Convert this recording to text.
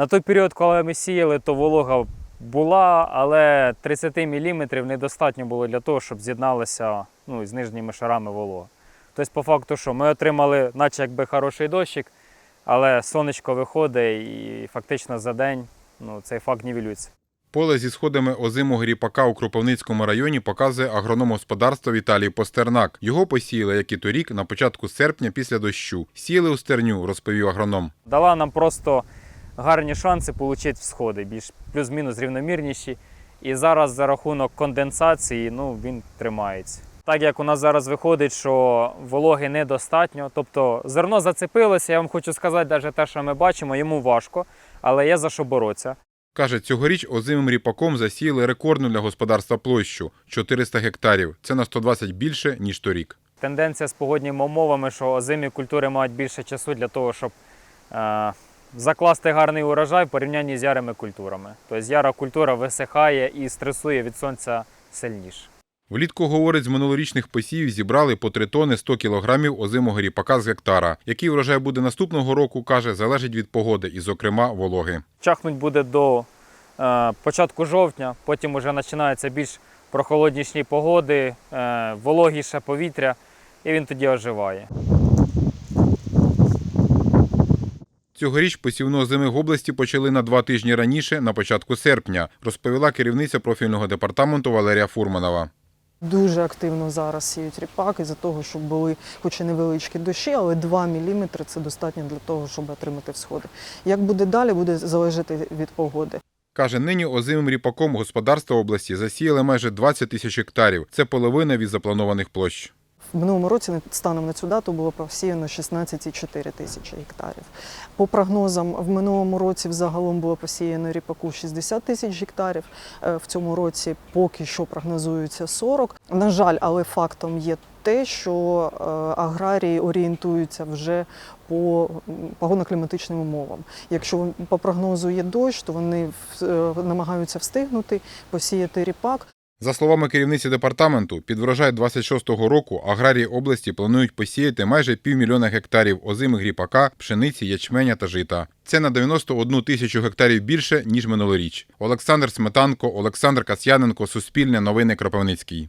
На той період, коли ми сіяли, то волога була, але 30 мм недостатньо було для того, щоб з'єдналася ну, з нижніми шарами волога. Тобто, по факту, що ми отримали, наче якби хороший дощик, але сонечко виходить і фактично за день ну, цей факт нівелюється. Поле зі сходами озимого ріпака у Кропивницькому районі показує агроном господарства Віталій Постернак. Його посіяли, як і торік, на початку серпня після дощу. Сіяли у стерню, розповів агроном. Дала нам просто гарні шанси отримати всходи, більш плюс-мінус рівномірніші. І зараз за рахунок конденсації ну, він тримається. Так як у нас зараз виходить, що вологи недостатньо, тобто зерно зацепилося, я вам хочу сказати, навіть те, що ми бачимо, йому важко, але є за що боротися. Каже, цьогоріч озимим ріпаком засіяли рекордну для господарства площу 400 гектарів. Це на 120 більше, ніж торік. Тенденція з погодніми умовами, що озимі культури мають більше часу для того, щоб е, закласти гарний урожай в порівнянні з ярими культурами. Тобто яра культура висихає і стресує від сонця сильніше. Влітку, говорить, з минулорічних посівів зібрали по 3 тони 100 кілограмів озимого ріпака з гектара. Який врожай буде наступного року, каже, залежить від погоди і, зокрема, вологи. Чахнуть буде до е, початку жовтня, потім вже починаються більш прохолодніші погоди, е, вологіше повітря, і він тоді оживає. Цьогоріч посівну озими в області почали на два тижні раніше, на початку серпня, розповіла керівниця профільного департаменту Валерія Фурманова. Дуже активно зараз сіють ріпак із-за того, щоб були хоч і невеличкі дощі, але 2 мм це достатньо для того, щоб отримати всходи. Як буде далі, буде залежати від погоди. Каже, нині озимим ріпаком господарства області засіяли майже 20 тисяч гектарів. Це половина від запланованих площ. Минулому році станом на цю дату було посіяно 16,4 тисячі гектарів. По прогнозам, в минулому році взагалом було посіяно ріпаку 60 тисяч гектарів. Е, В цьому році поки що прогнозується 40. На жаль, але фактом є те, що е, аграрії орієнтуються вже по погодно-кліматичним умовам. Якщо по прогнозу є дощ, то вони е, намагаються встигнути посіяти ріпак. За словами керівниці департаменту, під врожай 26-го року аграрії області планують посіяти майже півмільйона гектарів озимих гріпака, пшениці, ячменя та жита. Це на 91 тисячу гектарів більше, ніж минулоріч. Олександр Сметанко, Олександр Касьяненко, Суспільне новини Кропивницький.